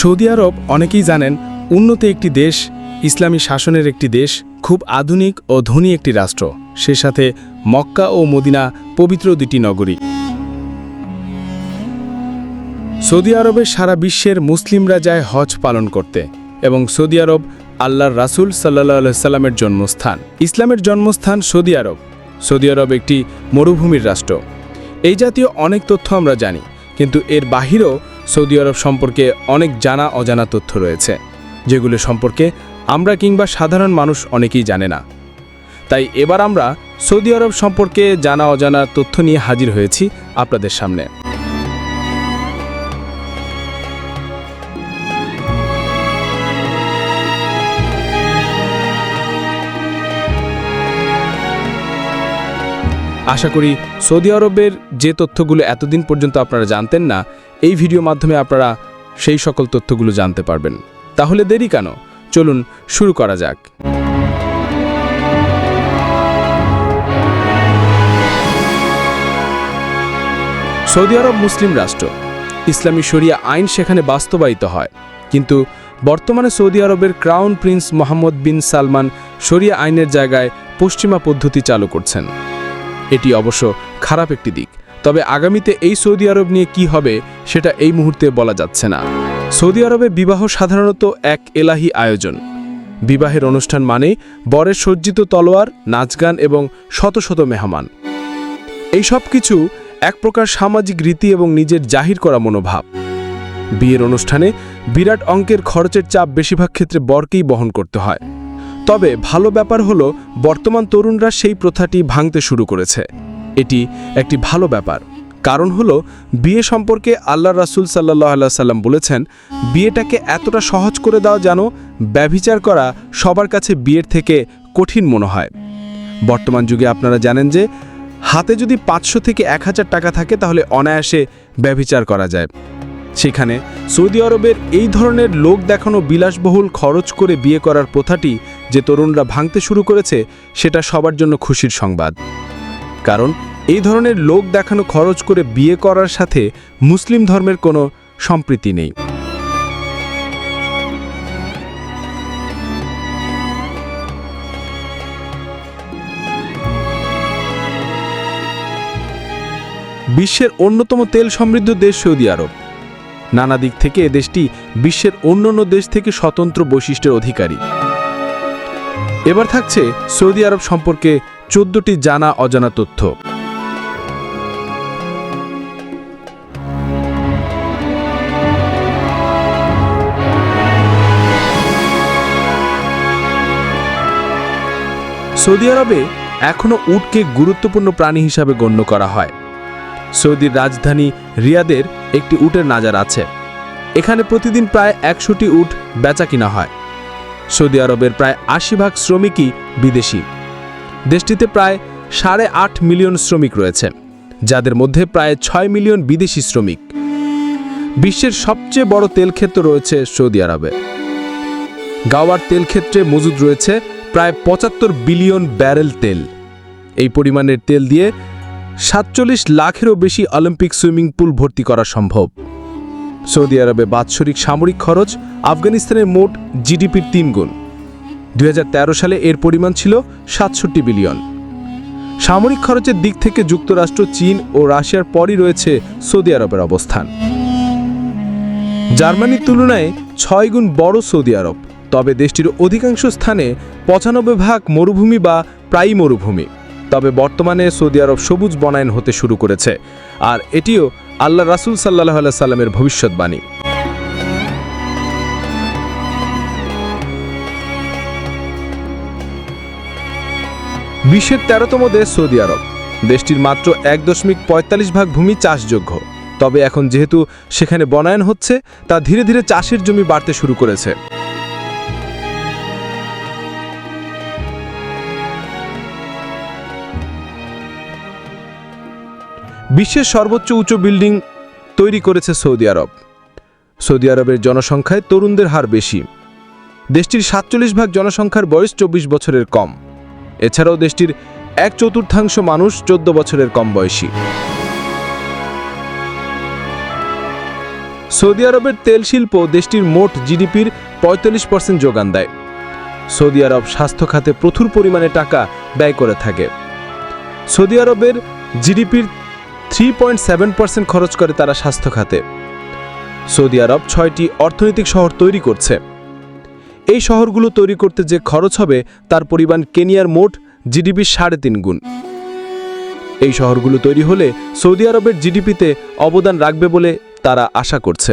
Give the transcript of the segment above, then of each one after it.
Saudi আরব অনেকেই জানেন উন্নত একটি দেশ, ইসলামী শাসনের একটি দেশ, খুব আধুনিক ও ধনী একটি রাষ্ট্র। সে সাথে মক্কা ও মদিনা পবিত্র দুটি নগরী। সৌদি আরবে সারা বিশ্বের মুসলিমরা যায় হজ পালন করতে এবং সৌদি আরব আল্লাহর রাসূল সাল্লা সাল্লামের জন্মস্থান। ইসলামের জন্মস্থান সৌদি আরব। সৌদি আরব একটি মরুভূমির রাষ্ট্র। এই জাতীয় অনেক তথ্য আমরা জানি, কিন্তু এর বাহিরেও সৌদি আরব সম্পর্কে অনেক জানা অজানা তথ্য রয়েছে, যেগুলো সম্পর্কে আমরা কিংবা সাধারণ মানুষ অনেকেই জানে না। তাই এবার আমরা সৌদি আরব সম্পর্কে জানা অজানা তথ্য নিয়ে হাজির হয়েছি আপনাদের সামনে। আশা করি সৌদি আরবের যে তথ্যগুলো এতদিন পর্যন্ত আপনারা জানতেন না, এই ভিডিও মাধ্যমে আপনারা সেই সকল তথ্যগুলো জানতে পারবেন। তাহলে দেরি কেন? চলুন শুরু করা যাক। সৌদি আরব মুসলিম রাষ্ট্র। ইসলামী শরিয়া আইন সেখানে বাস্তবায়িত হয়। কিন্তু বর্তমানে সৌদি আরবের crown prince Mohammed bin Salman শরিয়া আইনের জায়গায় পশ্চিমা পদ্ধতি চালু করছেন। এটি অবশ্য খারাপ একটি দিক। তবে আগামীতে এই সৌদি আরব নিয়ে কি হবে, সেটা এই মুহূর্তে বলা যাচ্ছে না। সৌদি আরবে বিবাহ সাধারণত এক এলাহি আয়োজন। বিবাহের অনুষ্ঠান মানে বরের সজ্জিত তলোয়ার, নাচগান এবং শত শত মেহমান। এই সব কিছু এক প্রকার সামাজিক রীতি এবং নিজের জাহির করা মনোভাব। বিয়ের অনুষ্ঠানে বিরাট অঙ্কের খরচের চাপ বেশিরভাগ ক্ষেত্রে বরকেই বহন করতে হয়। তবে ভালো ব্যাপার হলো, বর্তমান তরুণরা সেই প্রথাটি ভাঙতে শুরু করেছে। এটি একটি ভালো ব্যাপার। কারণ হলো, বিয়ে সম্পর্কে আল্লাহ রাসুল সাল্লাহ আল্লাহ সাল্লাম বলেছেন, বিয়েটাকে এতটা সহজ করে দেওয়া যেন ব্যভিচার করা সবার কাছে বিয়ের থেকে কঠিন মনে হয়। বর্তমান যুগে আপনারা জানেন যে, হাতে যদি পাঁচশো থেকে এক হাজার টাকা থাকে, তাহলে অনায়াসে ব্যভিচার করা যায়। সেখানে সৌদি আরবের এই ধরনের লোক দেখানো বিলাসবহুল খরচ করে বিয়ে করার প্রথাটি যে তরুণরা ভাঙতে শুরু করেছে, সেটা সবার জন্য খুশির সংবাদ। কারণ, এই ধরনের লোক দেখানো খরচ করে বিয়ে করার সাথে মুসলিম ধর্মের কোনো সম্প্রীতি নেই। বিশ্বের অন্যতম তেল সমৃদ্ধ দেশ সৌদি আরব। নানা দিক থেকে এ দেশটি বিশ্বের অন্যান্য দেশ থেকে স্বতন্ত্র বৈশিষ্ট্যের অধিকারী। এবার থাকছে সৌদি আরব সম্পর্কে চোদ্দটি জানা অজানা তথ্য। সৌদি আরবে এখনও উটকে গুরুত্বপূর্ণ প্রাণী হিসাবে গণ্য করা হয়। সৌদির রাজধানী রিয়াদের একটি উটের নাজার আছে। এখানে প্রতিদিন প্রায় একশোটি উট বেচা কিনা হয়। সৌদি আরবের প্রায় আশি ভাগ শ্রমিকই বিদেশি। দেশটিতে প্রায় সাড়ে আট মিলিয়ন শ্রমিক রয়েছে, যাদের মধ্যে প্রায় ছয় মিলিয়ন বিদেশি শ্রমিক। বিশ্বের সবচেয়ে বড় তেল ক্ষেত্র রয়েছে সৌদি আরবে। গাওয়ার তেল ক্ষেত্রে মজুদ রয়েছে প্রায় পঁচাত্তর বিলিয়ন ব্যারেল তেল। এই পরিমাণের তেল দিয়ে সাতচল্লিশ লাখেরও বেশি অলিম্পিক সুইমিং পুল ভর্তি করা সম্ভব। সৌদি আরবে বাৎসরিক সামরিক খরচ আফগানিস্তানের মোট জিডিপির তিন গুণ। দুই সালে এর পরিমাণ ছিল সাতষট্টি বিলিয়ন। সামরিক খরচের দিক থেকে যুক্তরাষ্ট্র, চীন ও রাশিয়ার পরই রয়েছে সৌদি আরবের অবস্থান। জার্মানির তুলনায় ছয় গুণ বড় সৌদি আরব, তবে দেশটির অধিকাংশ স্থানে পঁচানব্বই ভাগ মরুভূমি বা প্রায়ই মরুভূমি। তবে বর্তমানে সৌদি আরব সবুজ বনায়ন হতে শুরু করেছে, আর এটিও আল্লাহ রাসুল সাল্লাহ আল্লাহ সাল্লামের ভবিষ্যৎবাণী। বিশ্বের তেরোতম দেশ সৌদি আরব। দেশটির মাত্র এক দশমিক পঁয়তাল্লিশ ভাগ ভূমি চাষযোগ্য। তবে এখন যেহেতু সেখানে বনায়ন হচ্ছে, তা ধীরে ধীরে চাষের জমি বাড়তে শুরু করেছে। বিশ্বের সর্বোচ্চ উঁচু বিল্ডিং তৈরি করেছে সৌদি আরব। সৌদি আরবের জনসংখ্যায় তরুণদের হার বেশি। দেশটির সাতচল্লিশ ভাগ জনসংখ্যার বয়স চব্বিশ বছরের কম। এছাড়াও দেশটির এক চতুর্থাংশ মানুষ চোদ্দ বছরের কম বয়সী। সৌদি আরবের তেল শিল্প দেশটির মোট জিডিপির পঁয়তাল্লিশ পার্সেন্ট যোগান দেয়। সৌদি আরব স্বাস্থ্য খাতে প্রচুর পরিমাণে টাকা ব্যয় করে থাকে। সৌদি আরবের জিডিপির থ্রি পয়েন্ট সেভেন পার্সেন্ট খরচ করে তারা স্বাস্থ্য খাতে। সৌদি আরব ছয়টি অর্থনৈতিক শহর তৈরি করছে। এই শহরগুলো তৈরি করতে যে খরচ হবে, তার পরিমাণ কেনিয়ার মোট জিডিপির সাড়ে তিন গুণ। এই শহরগুলো তৈরি হলে সৌদি আরবের জিডিপিতে অবদান রাখবে বলে তারা আশা করছে।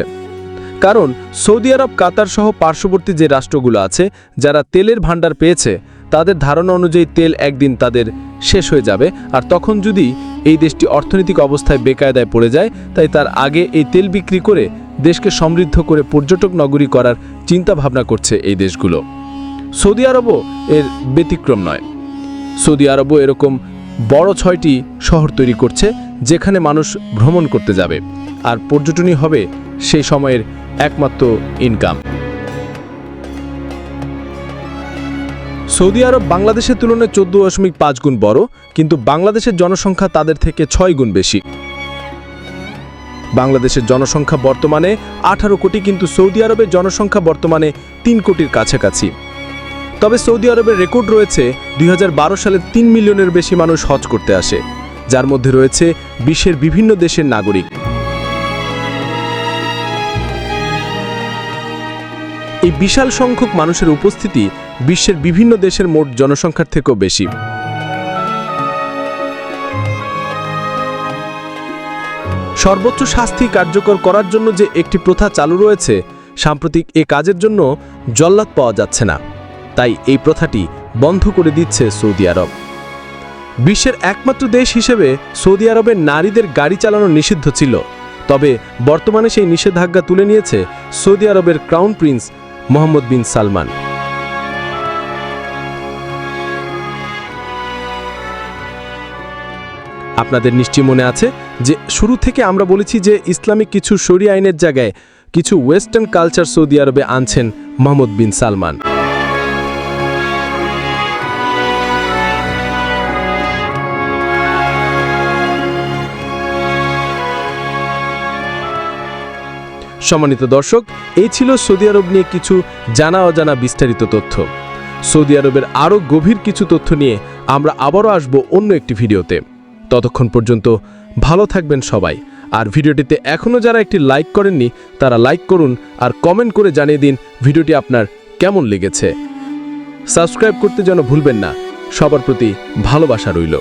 কারণ সৌদি আরব কাতার সহ পার্শ্ববর্তী যে রাষ্ট্রগুলো আছে, যারা তেলের ভাণ্ডার পেয়েছে, তাদের ধারণা অনুযায়ী তেল একদিন তাদের শেষ হয়ে যাবে। আর তখন যদি এই দেশটি অর্থনৈতিক অবস্থায় বেকায়দায় পড়ে যায়, তাই তার আগে এই তেল বিক্রি করে দেশকে সমৃদ্ধ করে পর্যটক নগরী করার চিন্তা ভাবনা করছে এই দেশগুলো। সৌদি আরবও এর ব্যতিক্রম নয়। সৌদি আরবও এরকম বড় ছয়টি শহর তৈরি করছে, যেখানে মানুষ ভ্রমণ করতে যাবে, আর পর্যটনই হবে সেই সময়ের একমাত্র ইনকাম সৌদি আরব বাংলাদেশের তুলনায় চোদ্দ দশমিক পাঁচ গুণ বড়, কিন্তু বাংলাদেশের জনসংখ্যা তাদের থেকে ছয় গুণ বেশি। বাংলাদেশের জনসংখ্যা বর্তমানে আঠারো কোটি, কিন্তু সৌদি আরবের জনসংখ্যা বর্তমানে তিন কোটির কাছাকাছি। তবে সৌদি আরবের রেকর্ড রয়েছে দুই সালে তিন মিলিয়নের বেশি মানুষ হজ করতে আসে, যার মধ্যে রয়েছে বিশ্বের বিভিন্ন দেশের নাগরিক। এই বিশাল সংখ্যক মানুষের উপস্থিতি বিশ্বের বিভিন্ন দেশের মোট জনসংখ্যার থেকেও বেশি। সর্বোচ্চ শাস্তি কার্যকর করার জন্য যে একটি প্রথা চালু রয়েছে, সাম্প্রতিক এ কাজের জন্য জল্লাদ পাওয়া যাচ্ছে না। তাই এই প্রথাটি বন্ধ করে দিচ্ছে সৌদি আরব। বিশ্বের একমাত্র দেশ হিসেবে সৌদি আরবের নারীদের গাড়ি চালানো নিষিদ্ধ ছিল। তবে বর্তমানে সেই নিষেধাজ্ঞা তুলে নিয়েছে সৌদি আরবের crown prince Mohammed bin Salman. আপনাদের নিশ্চয়ই মনে আছে যে শুরু থেকে আমরা বলেছি যে ইসলামিক কিছু শরী আইনের জায়গায় কিছু ওয়েস্টার্ন কালচার সৌদি আরবে আনছেন মোহাম্মদ বিন সালমান। সম্মানিত দর্শক, এই ছিল সৌদি আরব নিয়ে কিছু জানা অজানা বিস্তারিত তথ্য। সৌদি আরবের আরও গভীর কিছু তথ্য নিয়ে আমরা আবারও আসব অন্য একটি ভিডিওতে। ততক্ষণ পর্যন্ত ভালো থাকবেন সবাই। আর ভিডিওটিতে এখনও যারা একটি লাইক করেননি, তারা লাইক করুন আর কমেন্ট করে জানিয়ে দিন ভিডিওটি আপনার কেমন লেগেছে। সাবস্ক্রাইব করতে যেন ভুলবেন না। সবার প্রতি ভালোবাসা রইল।